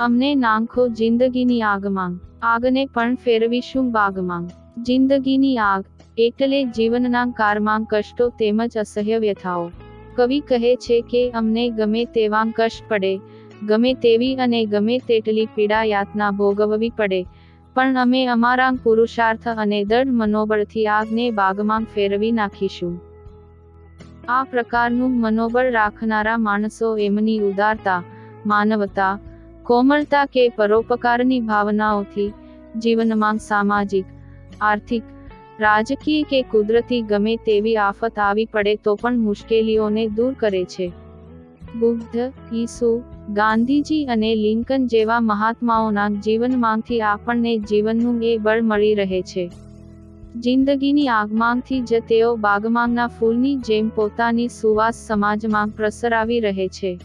અમને નાંખો જિંદગીની આગમાં. આગને પણ ફેરવીશું બાગમાં. જિંદગીની આગ એટલે જીવનના કારમાં કષ્ટો તેમજ અસહ્ય વ્યથાઓ. કવિ કહે છે કે, અમને ગમે તેવા કષ્ટ પડે, ગમે તેવી અને ગમે તેટલી પીડા યાતના ભોગવવી પડે. પણ અમે અમારા પુરુષાર્થ અને દૃઢ મનોબળથી આગને બાગમાં ફેરવી નાખીશું. આ પ્રકારનું મનોબળ રાખનારા માણસો એમની ઉદારતા, માનવતા કોમળતા કે પરોપકારની ભાવનાઓથી જીવનમાં સામાજિક, આર્થિક, રાજકીય કે કુદરતી ગમે તેવી આફત આવી પડે તો પણ મુશ્કેલીઓને દૂર કરે છે. બુદ્ધ, ઈસુ, ગાંધીજી અને લિંકન જેવા મહાત્માઓના જીવનમાંથી આપણને જીવનનું એ બળ મળી રહે છે. જિંદગીની આગમાંથી જ તેઓ બાગમાંના ફૂલની જેમ પોતાની સુવાસ સમાજમાં પ્રસરાવી રહે છે.